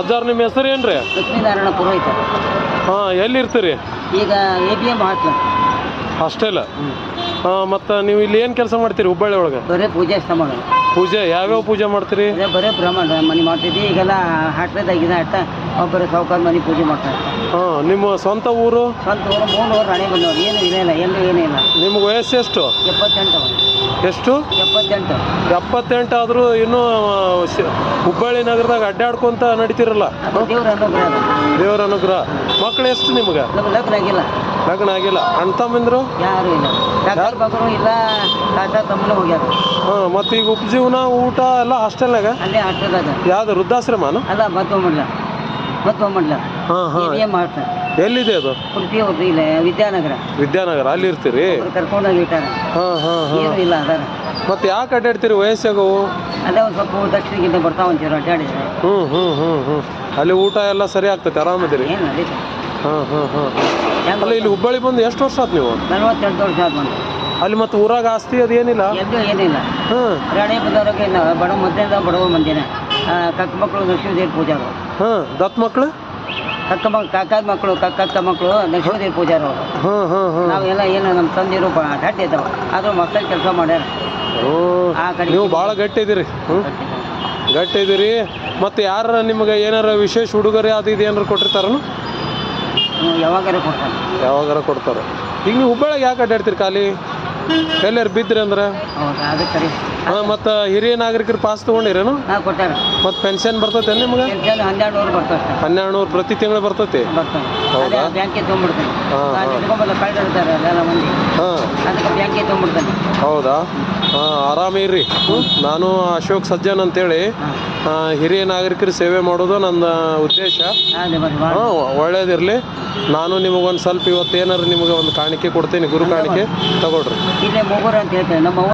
ಅಜ್ಜಾರ್ ನಿಮ್ಮ ಹೆಸರು ಏನ್ರಿ? ಲಕ್ಷ್ಮೀನಾರಾಯಣ ಪುರೋಹಿತ. ಎಲ್ಲಿ ಎಲ್ಲಿರ್ತೀರಿ? ಈಗ A B M hostel hostel ಇಲ್ಲ ಮತ್ತು ನೀವು ಇಲ್ಲಿ ಏನು ಕೆಲಸ ಮಾಡ್ತೀರಿ ಹುಬ್ಬಳ್ಳಿ ಒಳಗೆ? ಬರೀ ಪೂಜೆ ಸ್ತಂಭಗಳು ಪೂಜೆ? ಯಾವ್ಯಾವ ಪೂಜೆ ಮಾಡ್ತೀರಿ? ಅದೇ ಬರೀ ಬ್ರಹ್ಮಾಂಡ ಮನೆ ಮಾಡ್ತಿದ್ವಿ ಈಗೆಲ್ಲ ಹಾಟ್ಲದಾಗಿದೆ ಅಟ್ಟ ಒಬ್ಬರು ಸಾವುಕಾರ ಮನೆ ಪೂಜೆ ಮಾಡ್ತಾರೆ. ಹಾಂ ನಿಮ್ಮ ಸ್ವಂತ ಊರು? ಸ್ವಂತ ಊರು ಮೂರು ಊರು ರಾಣಿ ಬಂದವ್ರು ಏನು ಇಲ್ಲ ಎಲ್ಲೂ ಏನೂ ಇಲ್ಲ. ನಿಮ್ಗೆ ವಯಸ್ಸು ಎಷ್ಟು? ಎಪ್ಪತ್ತೆಂಟು. ಎಷ್ಟು? ಎಪ್ಪತ್ತೆಂಟು. ಎಪ್ಪತ್ತೆಂಟು ಆದರೂ ಇನ್ನೂ ಶ- ಹುಬ್ಬಳ್ಳಿ ನಗರದಾಗ ಅಡ್ಡಾಡ್ಕೊಂತ ನಡೀತಿರಲ್ಲ? ದೇವ್ರ ಅನುಗ್ರಹ. ದೇವರ ಅನುಗ್ರಹ. ಮಕ್ಳು ಎಷ್ಟು ನಿಮ್ಗೆ? ನಮ್ಗೆ ಲಗ್ನ ಆಗಿಲ್ಲ. ಲಗ್ನ ಆಗಿಲ್ಲ ಅಣ್ಣ ತಮ್ಮಂದ್ರು ಯಾರು ಇಲ್ಲ. ಡಾಕ್ಟರ್ ಮಗರು ಇಲ್ಲ. ತಾತ ತಮ್ಮನ ಹೋಗ್ಯಾರ. ಹಾಂ ಮತ್ತೆ ಈಗ ಉಪಜೀವನ ಊಟ ಎಲ್ಲ ಹಾಸ್ಟೆಲ್ನಾಗ? ಅಲ್ಲೇ ಹಾಸ್ಟೆಲ್ದಾಗ ಯಾವ್ದು ವೃದ್ಧಾಶ್ರಮನ? ಅಲ್ಲ ಮತ್ತೊಮ್ಮಡ್ಲ ಮತ್ತೊಮ್ಮಡ್ಲ ಹಾಂ ಹಾಂ. ಎ ಬಿ ಎಂ ಹಾಸ್ಟೆಲ್ ಎಲ್ಲಿದೆ ಅದು? ಹೋಗ್ರಿ ಇಲ್ಲ ವಿದ್ಯಾನಗರ. ವಿದ್ಯಾನಗರ ಅಲ್ಲಿ ಇರ್ತೀರಿ? ಕರ್ಕೊಂಡು ಇಟ್ಟಾರ. ಹಾಂ ಹಾಂ ಹಾಂ. ಏನು ಇಲ್ಲ ಅದಾರ. ಮತ್ತೆ ಯಾಕೆ ಅಡ್ಡಾಡ್ತೀರಿ ವಯಸ್ಸಾಗವು ಅದೇ ಒಂದು ಸ್ವಲ್ಪ ದಕ್ಷಿಣಗಿಂತ ಬರ್ತಾವಂತೀರ ಅಡ್ಡಾಡಿದ್ರೆ. ಹ್ಞೂ ಹ್ಞೂ ಹ್ಞೂ ಹ್ಞೂ ಅಲ್ಲಿ ಊಟ ಎಲ್ಲ ಸರಿ ಆಗ್ತೈತೆ ಆರಾಮದಿರಿ ಏನು ಹಾಂ ಹಾಂ ಹಾಂ. ಅಲ್ಲ ಇಲ್ಲಿ ಹುಬ್ಬಳ್ಳಿ ಬಂದು ಎಷ್ಟು ವರ್ಷ ಆತು ನೀವು? ನಲ್ವತ್ತೆಂಟು ವರ್ಷ ಆದ್ ಬಂದು. ಅಲ್ಲಿ ಮತ್ತೆ ಊರಾಗ ಆಸ್ತಿ ಅದೇನಿಲ್ಲ ಏನಿಲ್ಲ? ಏನಿಲ್ಲ. ಹಾಂ. ರಾಣಿ ಬಂದವ್ರಿಗೆ ನಾವು ಬಡ ಮಧ್ಯದ ಬಡವ ಮಂದಿನ. ಕಕ್ಕ ಮಕ್ಕಳು ಲಕ್ಷ್ಮೀದೇವಿ ಪೂಜಾರು. ಹಾಂ ದತ್ ಮಕ್ಳು? ಕಕ್ಕ ಮಕ್ ಕಾಕಾದ ಮಕ್ಕಳು ಕಕ್ಕಕ್ಕ ಮಕ್ಕಳು ಲಕ್ಷ್ಮೀದೇವಿ ಪೂಜಾರು ಅವರು. ಹಾಂ ಹಾಂ ಹಾಂ. ನಾವೆಲ್ಲ ಏನು ನಮ್ಮ ತಂದಿರು ಅಡ್ಡ ಇದ್ದಾವೆ. ಆದ್ರೆ ಮಕ್ಕಳು ಕೆಲಸ ಮಾಡ್ಯಾರ. ಹ್ಞೂ ಆ ಕಡೆ ನೀವು ಭಾಳ ಗಟ್ಟಿ ಇದೀರಿ. ಹ್ಞೂ ಗಟ್ಟಿ ಇದೀರಿ. ಮತ್ತು ಯಾರ ನಿಮಗೆ ಏನಾರ ವಿಶೇಷ ಉಡುಗೊರೆ ಅದು ಇದು ಏನಾರು ಕೊಟ್ಟಿರ್ತಾರನು? ಹ್ಮ್, ಯಾವಾಗಾರ ಕೊಡ್ತಾರೆ. ಯಾವಾಗಾರ ಕೊಡ್ತಾರೆ. ಈಗ ನೀವು ಹುಬ್ಬಳ್ಳಿಗೆ ಯಾಕೆ ಅಡ್ಡಾಡ್ತೀರಿ ಖಾಲಿ? ಎಲ್ಲಾರು ಬಿದ್ರಿ ಅಂದ್ರೆ? ಹೌದಾ ಹಾಂ ಮತ್ತು ಹಿರಿಯ ನಾಗರಿಕರ ಪಾಸ್ ತಗೊಂಡಿರೇನು? ಕೊಟ್ಟಾರ. ಮತ್ತು ಪೆನ್ಷನ್ ಬರ್ತೈತೆ ನಿಮ್ಗೆ? ಪೆನ್ಷನ್ ಹನ್ನೆರಡು ನೂರು ಬರ್ತಾವೆ ಹನ್ನೆರಡು ನೂರು ಪ್ರತಿ ತಿಂಗಳು ಬರ್ತೈತಿ? ಹೌದಾ? ಬ್ಯಾಂಕಿಗೆ ತೊಗೊಂಡ್ಬಿಡ್ತಾನೆ ಹಾಂ, ಹಾಂ. ಇಟ್ಕೊಂಬಲ್ಲ ಕಳ್ದಿರ್ತಾರೆ ಅದೆಲ್ಲ ಮಂದಿ. ಹಾಂ. ಅದಕ್ಕೆ ಬ್ಯಾಂಕಿಗೆ ತೊಗೊಂಡ್ಬಿಡ್ತಾನೆ ಹೌದಾ? ಹಾಂ ಆರಾಮಿರ್ರಿ ಹ್ಞೂ ನಾನು ಅಶೋಕ್ ಸಜ್ಜನ್ ಅಂತೇಳಿ. ಹಾಂ. ಆ, ಹಿರಿಯ ನಾಗರಿಕರ ಸೇವೆ ಮಾಡೋದು ನನ್ನ ಉದ್ದೇಶ. ಅದೇ ಬರ್ರಿ ಭಾಳ ಹಾಂ ಒಳ್ಳೇದಿರಲಿ. ನಾನು ನಿಮಗೊಂದು ಸ್ವಲ್ಪ ಇವತ್ತು ಏನಾರು ನಿಮಗೆ ಒಂದು ಕಾಣಿಕೆ ಕೊಡ್ತೀನಿ ಗುರು ಕಾಣಿಕೆ ತಗೊಳ್ರಿ. ಇಲ್ಲೇ ಮೂಗೂರು ಅಂತ ಹೇಳ್ತಾರೆ. ನಮ್ಮ